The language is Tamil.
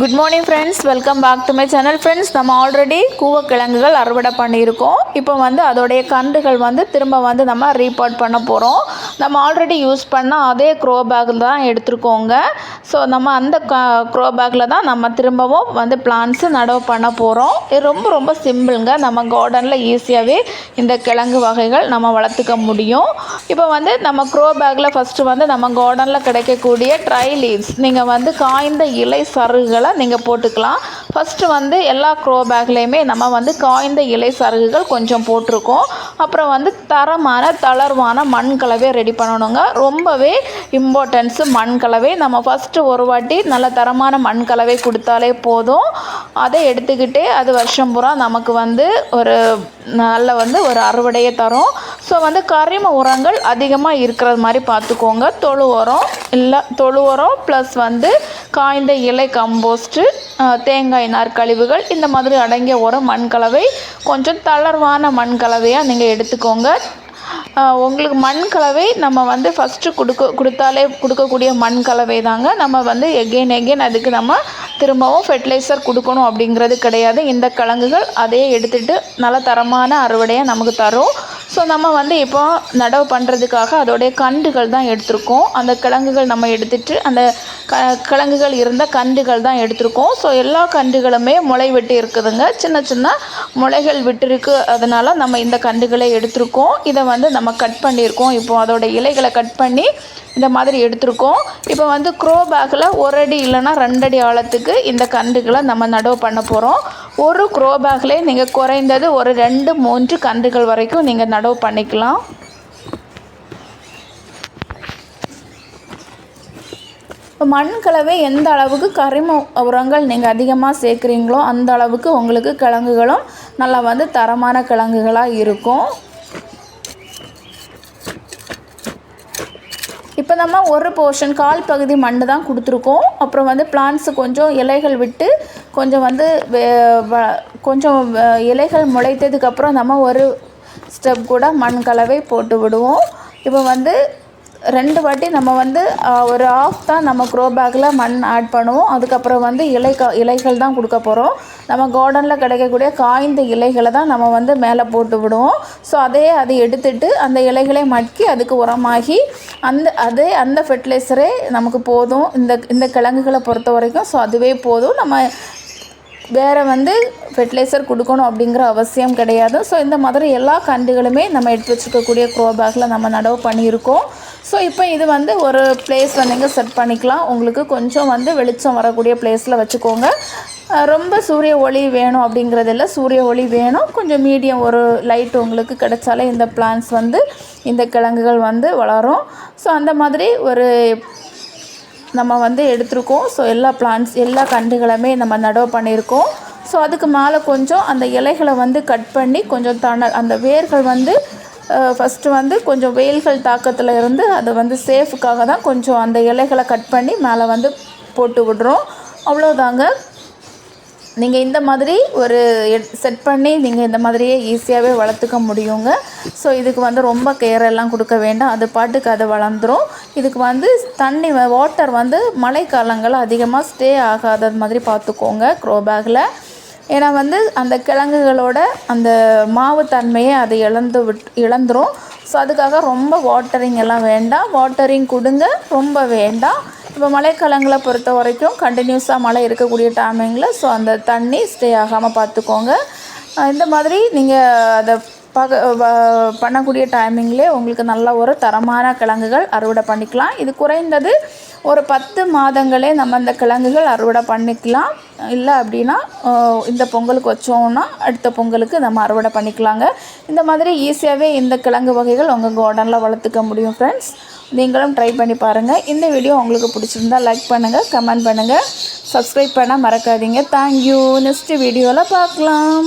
Good morning friends welcome back to my channel friends நம்ம ஆல்ரெடி கூவக்கிழங்குகள் அறுவடை பண்ணியிருக்கோம். இப்போ வந்து அதோடைய கண்டுகள் வந்து திரும்ப வந்து நம்ம ரீபார்ட் பண்ண போகிறோம் நம்ம ஆல்ரெடி யூஸ் பண்ண அதே க்ரோ பேக்கில் தான் எடுத்துருக்கோங்க. ஸோ நம்ம அந்த க க்ரோ பேக்கில் தான் நம்ம திரும்பவும் வந்து பிளான்ஸு நடவு பண்ண போகிறோம் இது ரொம்ப ரொம்ப சிம்பிளுங்க நம்ம கார்டனில் ஈஸியாகவே இந்த கிழங்கு வகைகள் நம்ம வளர்த்துக்க முடியும். இப்போ வந்து நம்ம க்ரோ பேக்கில் ஃபஸ்ட்டு வந்து நம்ம கார்டனில் கிடைக்கக்கூடிய ட்ரை லீவ்ஸ் நீங்கள் வந்து காய்ந்த இலை சருகுகளை நீங்கள் போட்டுக்கலாம். ஃபஸ்ட்டு வந்து எல்லா க்ரோ பேக்லேயுமே நம்ம வந்து காய்ந்த இலை சருகுகள் கொஞ்சம் போட்டிருக்கோம். அப்புறம் வந்து தரமான தளர்வான மண் கலவை ரெடி பண்ணணுங்க. ரொம்பவே இம்பார்ட்டன்ஸு மண் கலவை. நம்ம ஃபஸ்ட்டு ஒரு வாட்டி நல்ல தரமான மண் கலவை கொடுத்தாலே போதும். அதை எடுத்துக்கிட்டே அது வருஷம் பூரா நமக்கு வந்து ஒரு நல்ல வந்து ஒரு அறுவடையை தரும். ஸோ வந்து கரிம உரங்கள் அதிகமாக இருக்கிறது மாதிரி பார்த்துக்கோங்க. தொழு உரம் இல்லை தொழு உரம் ப்ளஸ் வந்து காய்ந்த இலை கம்போஸ்ட்டு தேங்காய் நார் கழிவுகள் இந்த மாதிரி அடங்கிய உரம் மண் கலவை கொஞ்சம் தளர்வான மண் கலவையாக நீங்கள் எடுத்துக்கோங்க உங்களுக்கு மண் கலவை நம்ம வந்து ஃபஸ்ட்டு கொடுக்க கொடுத்தாலே கொடுக்கக்கூடிய மண் கலவை தாங்க. நம்ம வந்து எகெயின் எகெயின் அதுக்கு நம்ம திரும்பவும் ஃபெர்டிலைசர் கொடுக்கணும் அப்படிங்கிறது கிடையாது. இந்த கிழங்குகள் அதையே எடுத்துகிட்டு நல்ல தரமான அறுவடையை நமக்கு தரும். ஸோ நம்ம வந்து இப்போ நடவு பண்ணுறதுக்காக அதோடைய கண்டுகள் தான் எடுத்திருக்கோம். அந்த கிழங்குகள் நம்ம எடுத்துட்டு அந்த க கிழங்குகள் இருந்த கண்டுகள் தான் எடுத்திருக்கோம். ஸோ எல்லா கண்டுகளுமே முளை விட்டு இருக்குதுங்க. சின்ன சின்ன முளைகள் விட்டுருக்கு. அதனால் நம்ம இந்த கண்டுகளை எடுத்திருக்கோம். இதை வந்து நம்ம கட் பண்ணியிருக்கோம். இப்போ அதோட இலைகளை கட் பண்ணி இந்த மாதிரி எடுத்திருக்கோம். இப்போ வந்து க்ரோ பேக்கில் ஒரு அடி இல்லைன்னா ரெண்டடி ஆழத்துக்கு இந்த கண்டுகளை நம்ம நடவு பண்ண போகிறோம் ஒரு க்ரோ பேக்லேயே நீங்கள் குறைந்தது ஒரு ரெண்டு மூன்று கன்றுகள் வரைக்கும் நீங்கள் நடவு பண்ணிக்கலாம். இப்போ மண் கலவை எந்த அளவுக்கு கரிம உரங்கள் நீங்கள் அதிகமாக சேர்க்குறீங்களோ அந்த அளவுக்கு உங்களுக்கு கிழங்குகளும் நல்லா வந்து தரமான கிழங்குகளாக இருக்கும். இப்போ நம்ம ஒரு போர்ஷன் கால் பகுதி மண் தான் கொடுத்துருக்கோம். அப்புறம் வந்து பிளான்ட்ஸு கொஞ்சம் இலைகள் விட்டு கொஞ்சம் வந்து வே- கொஞ்சம் இலைகள் முளைத்ததுக்கப்புறம் நம்ம ஒரு ஸ்டெப் கூட மண் கலவை போட்டு விடுவோம். இப்போ வந்து ரெண்டு வாட்டி நம்ம வந்து ஒரு ஆஃப் தான் நம்ம க்ரோ பேக்கில் மண் ஆட் பண்ணுவோம். அதுக்கப்புறம் வந்து இலை க இலைகள் தான் கொடுக்க போகிறோம் நம்ம கார்டனில் கிடைக்கக்கூடிய காய்ந்த இலைகளை தான் நம்ம வந்து மேலே போட்டு விடுவோம். ஸோ அதே அதை எடுத்துட்டு அந்த இலைகளை மட்கி அதுக்கு உரமாகி அந்த அதே அந்த ஃபெர்டிலைசரே நமக்கு போதும். இந்த இந்த கிழங்குகளை பொறுத்த வரைக்கும் ஸோ அதுவே போதும். நம்ம வேறு வந்து ஃபெர்டிலைசர் கொடுக்கணும் அப்படிங்கிற அவசியம் கிடையாது. ஸோ இந்த மாதிரி எல்லா கண்டுகளுமே நம்ம எடுத்து வச்சுருக்கக்கூடிய க்ரோ பேக்கில் நம்ம நடவு பண்ணியிருக்கோம். ஸோ இப்போ இது வந்து ஒரு ப்ளேஸ் வந்து இங்கே செட் பண்ணிக்கலாம். உங்களுக்கு கொஞ்சம் வந்து வெளிச்சம் வரக்கூடிய பிளேஸில் வச்சுக்கோங்க. ரொம்ப சூரிய ஒளி வேணும் அப்படிங்கிறது இல்லை. சூரிய ஒளி வேணும். கொஞ்சம் மீடியம் ஒரு லைட் உங்களுக்கு கிடைச்சாலே இந்த பிளான்ஸ் வந்து இந்த கிழங்குகள் வந்து வளரும். ஸோ அந்த மாதிரி ஒரு நம்ம வந்து எடுத்திருக்கோம். ஸோ எல்லா பிளான்ட்ஸ் எல்லா கண்டுகளுமே நம்ம நடவு பண்ணியிருக்கோம். ஸோ அதுக்கு மேலே கொஞ்சம் அந்த இலைகளை வந்து கட் பண்ணி கொஞ்சம் தண அந்த வேர்கள் வந்து ஃபஸ்ட்டு வந்து கொஞ்சம் வெயில்கள் தாக்கத்தில் இருந்து அதை வந்து சேஃபுக்காக தான் கொஞ்சம் அந்த இலைகளை கட் பண்ணி மேலே வந்து போட்டு விடுறோம். அவ்வளோதாங்க நீங்கள் இந்த மாதிரி ஒரு செட் பண்ணி நீங்கள் இந்த மாதிரியே ஈஸியாகவே வளர்த்துக்க முடியுங்க. ஸோ இதுக்கு வந்து ரொம்ப கேர் எல்லாம் கொடுக்க வேண்டாம். அது பாட்டுக்கு அது வளர்ந்துரும். இதுக்கு வந்து தண்ணி வாட்டர் வந்து மழைக்காலங்கள் அதிகமாக ஸ்டே ஆகாதது மாதிரி பார்த்துக்கோங்க க்ரோ பேக்கில் ஏன்னா வந்து அந்த கிழங்குகளோட அந்த மாவு தன்மையை அது இழந்து விட் இழந்துரும். ஸோ அதுக்காக ரொம்ப வாட்டரிங் எல்லாம் வேண்டாம். வாட்டரிங் கொடுங்க. ரொம்ப வேண்டாம். இப்போ மழைக்காலங்களை பொறுத்த வரைக்கும் கண்டினியூஸாக மழை இருக்கக்கூடிய டைமிங்கில் ஸோ அந்த தண்ணி ஸ்டே ஆகாமல் பார்த்துக்கோங்க. இந்த மாதிரி நீங்கள் அதை பார்க்க வ- பண்ணக்கூடிய டைமிங்லே உங்களுக்கு நல்ல ஒரு தரமான கிழங்குகள் அறுவடை பண்ணிக்கலாம். இது குறைந்தது ஒரு பத்து மாதங்களே நம்ம இந்த கிழங்குகள் அறுவடை பண்ணிக்கலாம். இல்லை அப்படின்னா இந்த பொங்கலுக்கு வச்சோம்னா அடுத்த பொங்கலுக்கு நம்ம அறுவடை பண்ணிக்கலாங்க. இந்த மாதிரி ஈஸியாகவே இந்த கிழங்கு வகைகள் உங்கள் கார்டனில் வளர்த்துக்க முடியும் ஃப்ரெண்ட்ஸ் நீங்களும் ட்ரை பண்ணி பாருங்கள் இந்த வீடியோ உங்களுக்கு பிடிச்சிருந்தா லைக் பண்ணுங்கள் கமெண்ட் பண்ணுங்கள் சப்ஸ்கிரைப் பண்ண மறக்காதீங்க. தேங்க்யூ நெக்ஸ்ட் வீடியோவில் பார்க்கலாம்.